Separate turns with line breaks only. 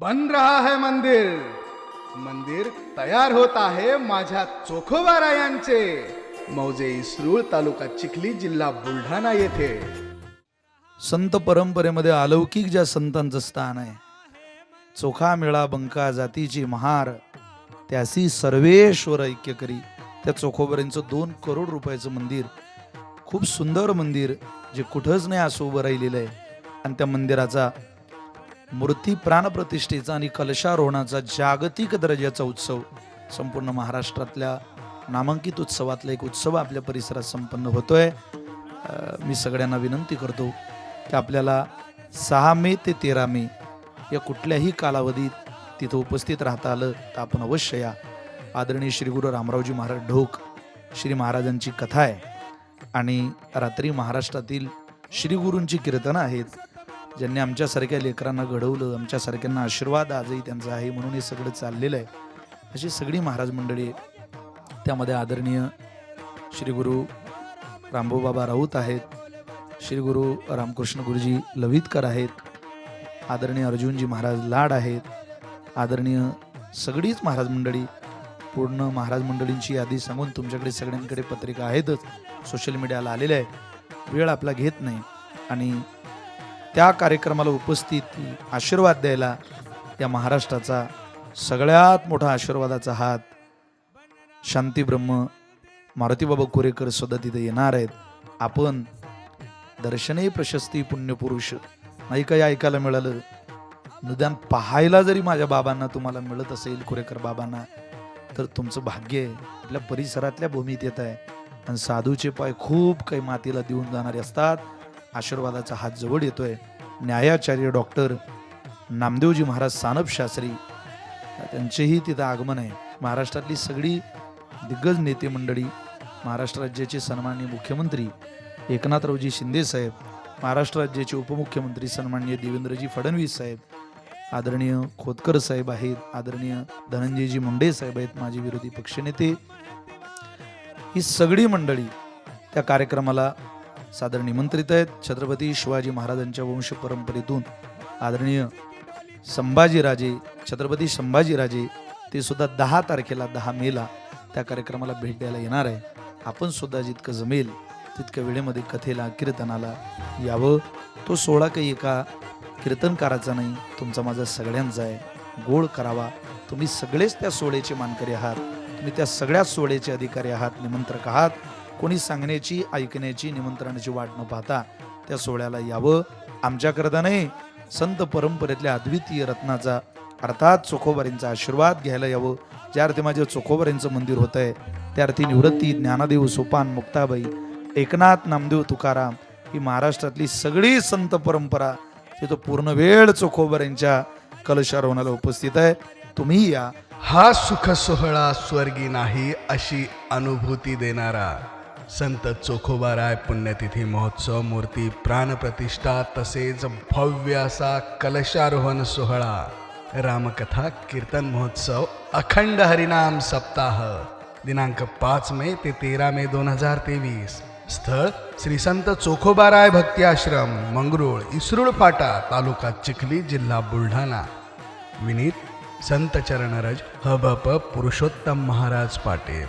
बन रहा है मंदिर। मंदिर तयार होत आहे माझ्या चोखोबारायांचे मौजे इसरूळ तालुका चिखली जिल्हा बुलढाणा येथे।
संत परंपरेमध्ये अलौकिक ज्या संतांचं स्थान आहे चोखा मेळा बंका जातीची महार त्यासी सर्वेश्वर ऐक्य करी त्या चोखोबऱ्यांचं दोन करोड रुपयाचं मंदिर खूप सुंदर मंदिर जे कुठंच नाही असं उभं राहिलेलं आहे. आणि त्या मंदिराचा मूर्ती प्राणप्रतिष्ठेचा आणि कलशारोहणाचा जागतिक दर्जाचा उत्सव. संपूर्ण महाराष्ट्रातल्या नामांकित उत्सवातला एक उत्सव आपल्या परिसरात संपन्न होतोय. मी सगळ्यांना विनंती करतो की आपल्याला सहा मे ते तेरा मे या कुठल्याही कालावधीत तिथं उपस्थित राहता आलं तर आपण अवश्य या. आदरणीय श्री गुरु रामरावजी महाराज ढोक श्री महाराजांची कथा आहे. आणि रात्री महाराष्ट्रातील श्री गुरूंची कीर्तनं आहेत. ज्यांनी आमच्यासारख्या लेकरांना घडवलं आमच्यासारख्यांना आशीर्वाद आजही त्यांचा आहे म्हणून हे सगळं चाललेलं आहे अशी सगळी महाराज मंडळी आहे. त्यामध्ये आदरणीय श्री गुरु रामभाऊबाबा राऊत आहेत श्री गुरु रामकृष्ण गुरुजी लवितकर आहेत आदरणीय अर्जुनजी महाराज लाड आहेत आदरणीय सगळीच महाराज मंडळी पूर्ण महाराज मंडळींची यादी सांगून तुमच्याकडे सगळ्यांकडे पत्रिका आहेतच सोशल मीडियाला आलेल्या आहे वेळ आपला घेत नाही आणि त्या कार्यक्रमाला उपस्थित आशीर्वाद द्यायला या महाराष्ट्राचा सगळ्यात मोठा आशीर्वादाचा हात शांती ब्रह्म मारुतीबाबा कोरेकर सुद्धा तिथे येणार आहेत. आपण दर्शने प्रशस्ती पुण्यपुरुष नाही काही ऐकायला मिळालं. निदान पाहायला जरी माझ्या बाबांना तुम्हाला मिळत असेल कुरेकर बाबांना तर तुमचं भाग्य आहे आपल्या परिसरातल्या भूमीत येत आहे. आणि साधूचे पाय खूप काही मातीला देऊन जाणारे असतात. आशीर्वादाचा हात जवळ येतोय. न्यायाचार्य डॉक्टर नामदेवजी महाराज सानप शास्त्री त्यांचेही तिथं आगमन आहे. महाराष्ट्रातली सगळी दिग्गज नेते मंडळी महाराष्ट्र राज्याचे सन्माननीय मुख्यमंत्री एकनाथरावजी शिंदे साहेब महाराष्ट्र राज्याचे उपमुख्यमंत्री सन्माननीय देवेंद्रजी फडणवीस साहेब आदरणीय खोतकर साहेब आहेत आदरणीय धनंजयजी मुंडे साहेब आहेत माजी विरोधी पक्षनेते ही सगळी मंडळी त्या कार्यक्रमाला सादर निमंत्रित आहेत. छत्रपती शिवाजी महाराजांच्या वंश परंपरेतून आदरणीय संभाजीराजे छत्रपती संभाजीराजे ते सुद्धा दहा तारखेला दहा मेला त्या कार्यक्रमाला भेट द्यायला येणार आहे. आपण सुद्धा जितकं जमेल तितक्या वेळेमध्ये कथेला कीर्तनाला यावं. तो सोहळा काही एका कीर्तनकाराचा नाही तुमचा माझा सगळ्यांचा आहे. गोड करावा. तुम्ही सगळेच त्या सोहळ्याचे मानकरी आहात. तुम्ही त्या सगळ्या सोहळ्याचे अधिकारी आहात. निमंत्रक आहात. कोणी सांगण्याची ऐकण्याची निमंत्रणाची वाट न पाहता त्या सोहळ्याला यावं आमच्याकरता नाही. संत परंपरेतल्या अद्वितीय रत्नाचा अर्थात चोखोबारींचा आशीर्वाद घ्यायला यावं. ज्या अर्थी माझ्या चोखोबारींचं मंदिर होत आहे त्या अर्थी निवृत्ती ज्ञानदेव सोपान मुक्ताबाई एकनाथ नामदेव तुकाराम ही महाराष्ट्रातली सगळी संत परंपरा तिथं पूर्ण वेळ चोखोबारींच्या कलशारोहणाला उपस्थित आहे. तुम्ही या.
हा सुख सोहळा स्वर्गी नाही अशी अनुभूती देणारा. संत चोखोबाराय पुण्यतिथी महोत्सव मूर्ती प्राणप्रतिष्ठा तसेच भव्य असा कलशारोहण सोहळा. रामकथा कीर्तन महोत्सव अखंड हरिनाम सप्ताह. दिनांक पाच मे ते तेरा मे दोन हजार तेवीस. स्थळ श्री संत चोखोबाराय भक्ती आश्रम मंगरुळ इसरुळ फाटा तालुका चिखली जिल्हा बुलढाणा. विनीत संत चरणरज हबप पुरुषोत्तम महाराज पाटील.